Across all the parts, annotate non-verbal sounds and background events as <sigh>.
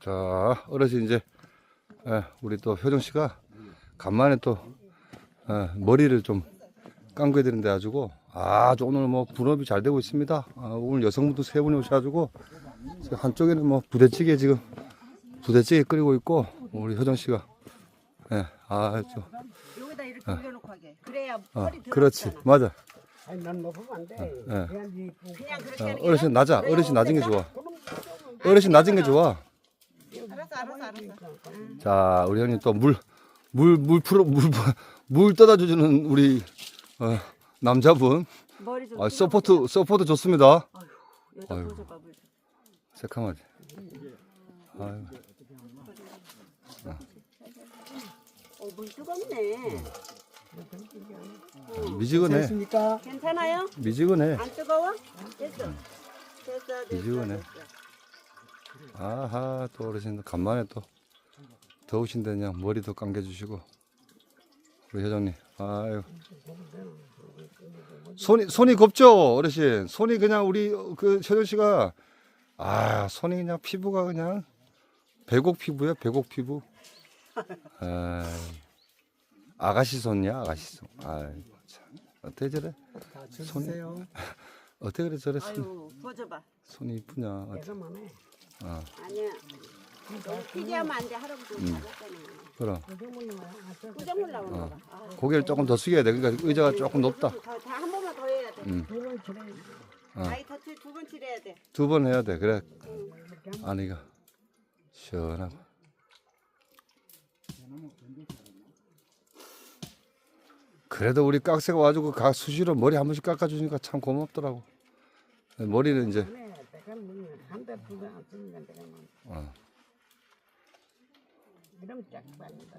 자, 어르신 이제 예, 우리 또 효정 씨가 간만에 또 예, 머리를 좀 감겨야 되는데 가지고 아주 오늘 뭐 분업이 잘 되고 있습니다. 아, 오늘 여성분도 세 분이 오셔가지고 한쪽에는 뭐 부대찌개 지금 부대찌개 끓이고 있고 우리 효정 씨가 예, 아주 여기다 이렇게 올려놓고 하게. 그래야 어, 그렇지. 맞아. 아니 난 먹으면 안 돼. 예. 그냥 그렇게 어, 하는 게 어르신 낮아. 어르신 낮은 게 좋아. 어르신 낮은 게 좋아. 알았어, 알았어, 알았어. 자, 우리 형님 또 물, 물, 물 풀어, 물, 물 떠다 주는 우리, 어, 남자분. 머리 좀. 아, 서포트, 서포트 좋습니다. 여자 아유. 보조가 물. 새카마지. 아유, 어, 물 뜨겁네. 미지근해. 됐습니까? 괜찮아요? 미지근해. 안 뜨거워? 됐어. 됐어, 됐어. 미지근해. 됐어. 아하, 또 어르신 간만에 또 더우신데 그냥 머리도 감겨주시고. 우리 회장님, 아유. 손이, 손이 곱죠, 어르신. 손이 그냥 우리 그 최정 씨가, 아, 손이 그냥 피부가 그냥 배곡 피부야, 배곡 피부. 아가씨 손이야, 아가씨 손. 아이고, 참. 어떻게 저래? 다 주세요. <laughs> 어떻게 그래 저래 손, 아유. 손이 이쁘냐. 어떻게- 아, 아니야. 너무 피기하면 안 돼. 할아버지 음. 잘했잖아. 그럼. 어. 거봐. 아, 고개를 조금 더 숙여야 돼. 그러니까 의자가 조금 높다. 더, 한 번만 더 해야 돼. 음. 돈을 주래. 어. 아이 터치 두번 칠해야 돼. 두 번 해야 돼. 그래. 하면 아니가 시원하고. 그래도 우리 깍새가 각 수시로 머리 한 번씩 깎아주니까 참 고맙더라고. 머리는 이제 안 한달두달안 쓰니까 내가 뭐 어. 이러면 쫙 빠진다.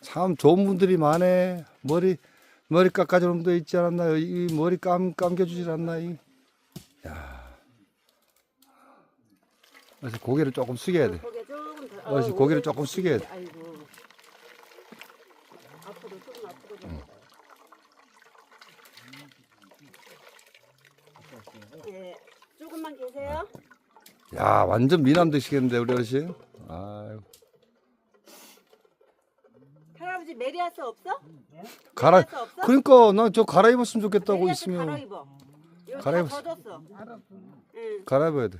참 좋은 분들이 많네. 머리 머리 깎아주는 분도 있지 않았나요? 이 머리 감 감겨주질 않나 이. 야. 그래서 고개를 조금 숙여야 돼. 고개 조금 더. 어르신 어, 고개를 조금 숙여야 돼. 아이고. 앞으로 조금 앞으로 좀. 예, 조금만 계세요. 야 완전 미남 되시겠는데 우리 어르신. 아유. 할아버지 메리아스 없어? 갈아. 메리아스 없어? 그러니까 나저 갈아입었으면 좋겠다고 메리아스 있으면 갈아입어. 이거 갈아입었어. 알았어. 응. 갈아입어야 돼.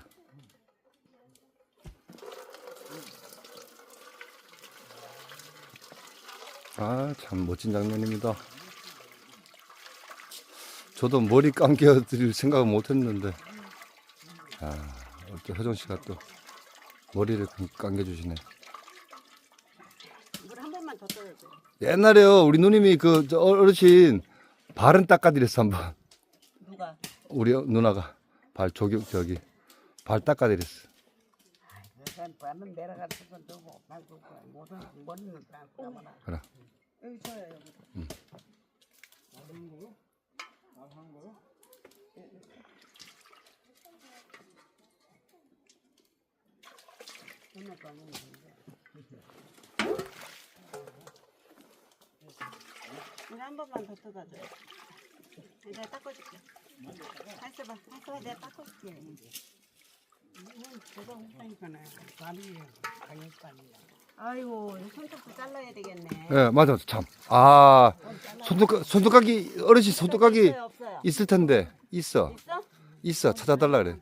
아, 참 멋진 장면입니다. 저도 머리 감겨 드릴 생각은 못 했는데. 아, 또 효정 씨가 또 머리를 감겨 주시네. 물 한 번만 더 떠야 돼. 옛날에요, 우리 누님이 그 저 어르신 발은 닦아드렸어, 한 번. 누가? 우리 누나가 발 조교 저기 발 닦아드렸어. 그냥 빠는 내려가서 두고 말고 모든 머리는 다 감아라. 그래. 여기 줘요 여기. 돼. 이거 한 번만 더 뜯어줘. 내가 닦아줄게. 할수봐, 할수봐, 내가 닦아줄게. 저거 했다니까네. 발이 강했다니까. 아이고, 이 손톱도 잘라야 되겠네. 예, 맞아, 참. 아, 손톱 손톱깎이 어르신 손톱깎이 없어요. 있을 텐데 있어, 있어? 있어 찾아달라 그래.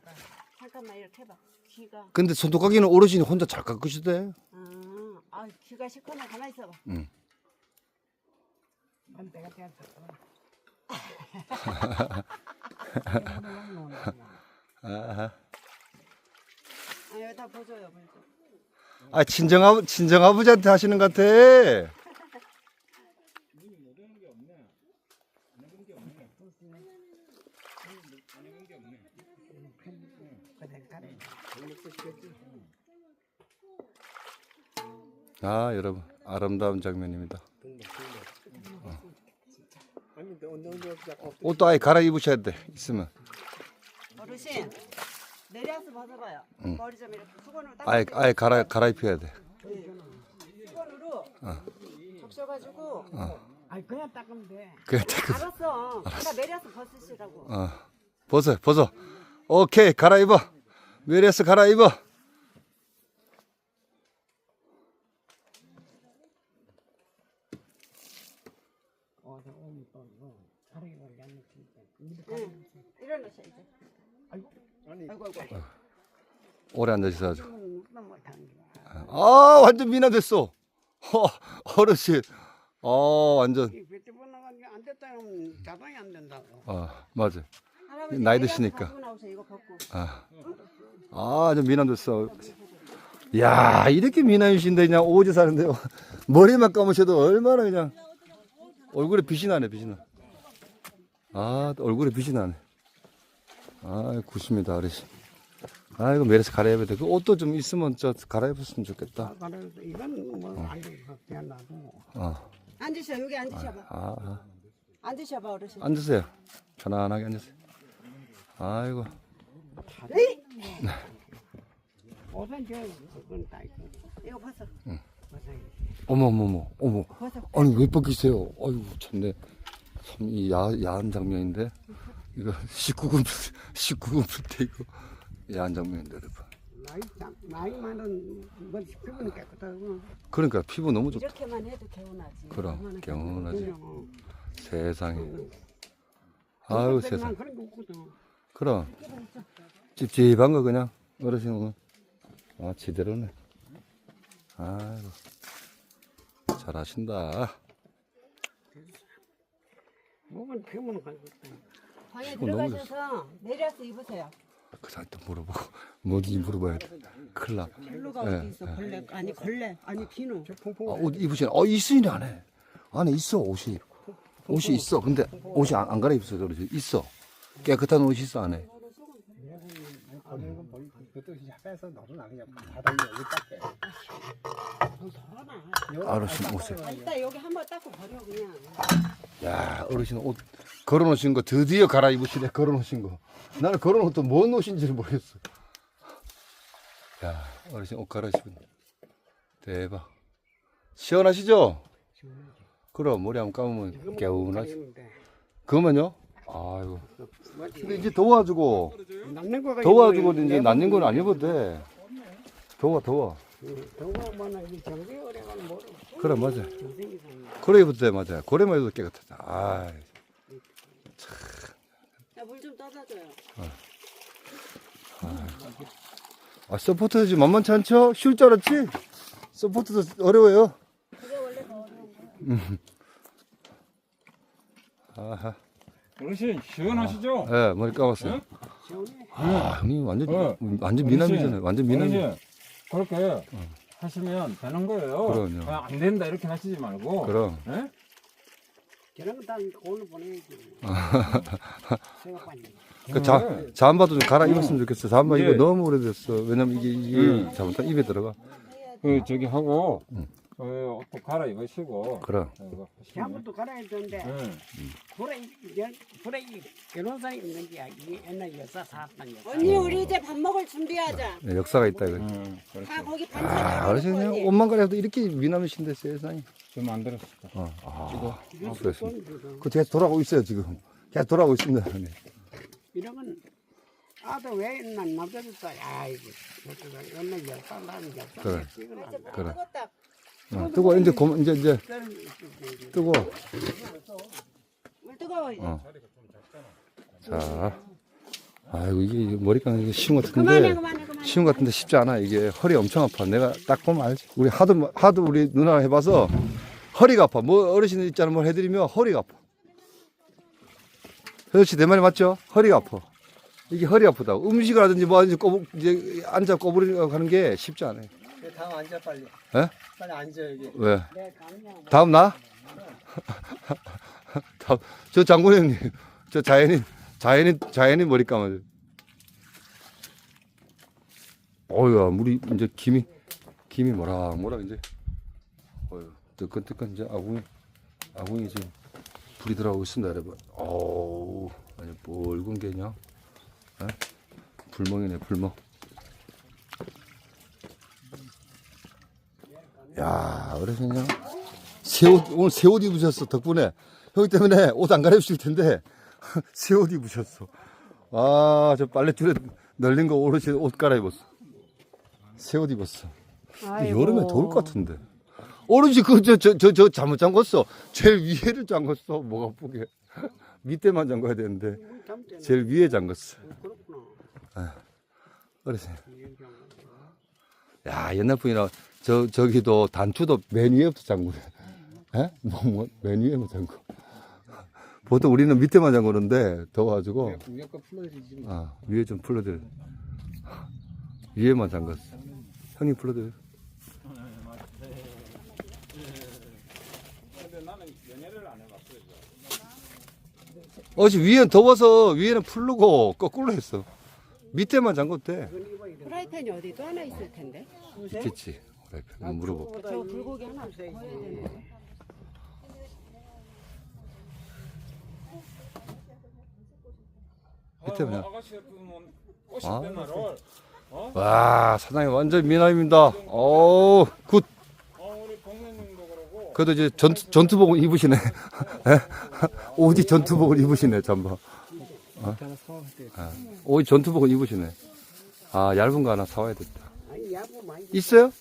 귀가. 근데 손톱깎이는 어르신이 혼자 잘 깎으시대. 음, 아, 귀가 시커매 가만 있어봐. 응. 난 내가 됐어. 아하. 아, 여기다 보줘요, 보줘. 아 친정 아버 친정 아버지한테 하시는 것 같아. 그래 가래. 아 여러분 아름다운 장면입니다. 옷도 아예 갈아입으셔야 돼 있으면 어르신, 내려와서 벗어봐요. 머리 좀 이렇게 수건으로 닦아. 아예 아예 갈아 갈아입혀야 돼. 수건으로 적셔가지고. 아니 그냥 닦으면 돼. 그래 그 알았어. 나 내려와서 벗으시라고. 어 벗어 벗어. 오케이 갈아입어. 메리스 갈아입어. 오면 또 뭐, 사랑이 걸리 않는 진짜. 응. 일어나셔 이제. 아이고, 아이고. 오래 앉아 있어 가지고. 그건 누가 못하는 거야. 아 완전 미남됐어. 어, 어르신. 어 완전. 이 배트번 나가지고 안 됐다면 자동이 안 된다고. 아 맞아. 나이 드시니까. 가지고. 아, 아, 좀 미남 됐어. 야, 이렇게 미남이신데 그냥 오지 사는데 <laughs> 머리만 감으셔도 얼마나 그냥 얼굴에 빛이 나네, 빛이 나. 아, 얼굴에 빛이 나네. 아, 굿습니다, 어르신. 아, 이거 매래서 갈아입어야 돼. 그 옷도 좀 있으면 저 갈아입었으면 좋겠다. 아, 그래서 이건 뭐안 돼. 그냥 놔두고. 어, 앉으셔 여기 앉으셔봐. 아, 아. 앉으셔봐 어르신. 앉으세요. 편안하게 앉으세요. 아이고, 에이! 옷은 저, 그건 다 있고. 이거 벗어. 어머, 어머, 어머, 어머. 벗어. 아니 왜 벗기세요? 아이고 참네. 참 이 야한 장면인데 이거 19금 19금 풀때 이거 야한 장면인데 여러분. 나이, 참- 나이 많은 뭐 피부는 깨끗하고. 그러니까 피부 너무 좋다. 이렇게만 해도 개운하지. 그럼 얼마나 개운하지. 그냥 세상에. 어. 아유 세상. 그런 거 없거든. 그럼 찝찝한 거 그냥 어르신은 아 제대로네. 아이고 잘하신다. 몸은 피부는 가지고 있다. 방에 너무 들어가셔서 내려서 입으세요. 그 사람 또 물어보고 <laughs> 뭐지 물어봐야 돼. 큰일 나. 블루가 예, 어디 있어? 벌레 아니 걸레 아니 비누. 아, 옷 입으시네. 어, 있으니 안에. 안에 있어, 옷이. 옷이 있어. 근데 옷이 안, 안 갈아입었어, 그러지. 있어. 깨끗한 옷이 있어, 안에. 그것도 그냥 빼서 놔두나 그냥 바닥에 여기 딱 빼. 어르신. 아, 일단 여기 한번 닦고 버려 그냥. 야, 어르신 옷 걸어놓으신 거 드디어 갈아입으시네, 걸어놓으신 거. 나는 걸어놓은 옷도 뭔 옷인지 를 모르겠어. 야, 어르신 옷 갈아입으시군. 대박. 시원하시죠? 그럼 머리 한번 감으면 개운하지. 그러면요? 아이고. 뭐지? 근데 이제 더워가지고. 거가 더워가지고 이제. 낫는 건안 입어도 돼. 더워, 더워. 응, 더워면은 이 정세 오래가는 뭐 그래, 맞아. 정생이 사는 그래 입어도 돼, 맞아. 고래만 입어도 깨끗하다. 아 야물 좀 떠다 줘요. 아, 서포트 지금 만만치 않죠? 쉬울 줄 알았지? 서포트도 어려워요. 그게 원래 더 어려운 거. 아하. 어르신 시원하시죠? 예, 머리 감았어요. 시원해. 아, 형님 완전, 어. 완전 미남이잖아요. 완전 미남이. 어르신 그렇게 하시면 되는 거예요. 그럼요. 그냥 안 된다 이렇게 하시지 말고. 그럼. 예? 저런 거다 오늘 보내야지. <laughs> 생각하니. 그 자, 잠바도 좀 갈아 입었으면 좋겠어. 잠바 예. 이거 너무 오래됐어. 왜냐면 이게, 이게 음. 잘못하면 입에 들어가. 그 저기 하고 음. 어, 옷도 갈아 입으시고. 그럼. 이거 하시면. 잠부터 갈아야 되는데 응. 불에 불에 이 변호사님 있는 게 이게 옛날 여사 사았던 여사. 언니 우리 이제 밥 먹을 준비하자. 네, 역사가 있다, 이거. 응. 다 그렇죠. 거기 반찬 아, 다 어르신 그냥. 옷만 갈아도 이렇게 미남이신데 세상에. 좀안 들었을까? 어, 아, 아, 그렇습니다. 건그 계속 돌아오고 있어요, 지금. 계속 돌아오고 있습니다. 네. 이런 건 아들 왜 옛날 이거 저거 옛날 여사 나는 여사 그래. 찍어놨다. 그래. 뜨겁다. 어, 뜨고, 이제, 고, 이제, 이제. 물 뜨거워 이제. 어. 자. 아이고, 이게 머리 감는 게 쉬운 것 그만해 같은데. 그만해 그만해. 쉬운 것 같은데 쉽지 않아. 이게 허리 엄청 아파. 내가 딱 보면 알지. 우리 하도, 하도 우리 누나가 해봐서 허리가 아파. 뭐 어르신들 있잖아. 뭘 해드리면 허리가 아파. 그렇지. 내 말이 맞죠? 허리가 아파. 이게 허리 아프다고. 음식을 하든지 뭐 하든지 꼬부, 이제 앉아 꼬부리려고 하는 게 쉽지 않아요. 다음 앉아 빨리. 예? 빨리 앉아 여기. 왜? 다음 나? <laughs> 다음, 저 장군 형님, 저 자연인, 자연인, 자연인 머리 감아줘. 어휴, 물이 이제 김이, 김이 뭐라, 뭐라 이제. 어휴, 뜨끈뜨끈 이제 아궁이, 아궁이 지금 불이 들어가고 있습니다, 여러분. 어우, 아니, 붉은 게 그냥, 에? 불멍이네, 불멍. 야, 어르신 그냥. 새 옷, 오늘 새 옷 입으셨어, 덕분에. 형이 때문에 옷 안 갈아입으실 텐데, <laughs> 새 옷 입으셨어. 아, 저 빨래줄에 널린 거 오르신 옷 갈아입었어. 새 옷 입었어. 여름에 더울 것 같은데. 어르신 그저 저 저 저 잘못 잠궜어. 제일 위에를 잠궜어. 목 아프게. <laughs> 밑에만 잠궈야 되는데 잠때는 제일 위에 잠궜어. 그렇구나. 어르신. 야 옛날 분이라 저 저기도 단추도 맨 위에부터 잠그래. 예? 뭐맨 위에만 잠궈. 보통 우리는 밑에만 잠그는데 더워가지고 위에 거 풀어주지 뭐. 아 위에 좀 풀어드려. 위에만 잠갔어. 형님 풀어드려. 어제 위엔 더워서 위에는 풀르고 거꾸로 했어. 밑에만 잠궜대. 프라이팬이 어디 또 하나 있을 텐데. 있겠지. 그래, 물어보. 저 불고기 하나 구워야 되는데. 밑에 꽃이 아. 되나를. 와 사장님 완전 미남입니다. 오 굿. 어 그러고. 그래도 이제 전, 전투복을 입으시네. <laughs> 예? 옷이 전투복을 입으시네, 잠바. 사올 때. 옷이 전투복을 입으시네. 아, 얇은 거 하나 사와야겠다. 아니 많이 있어요?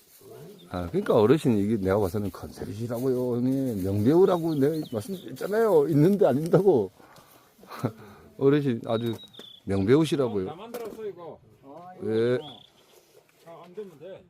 아, 그러니까 어르신이 이게 내가 봐서는 컨셉이시라고요, 형님. 명배우라고 내가 말씀드렸잖아요. 있는데 아닌다고. <laughs> 어르신 아주 명배우시라고요. 다 만들었어 이거. 예. 어, 잘안 되면 돼.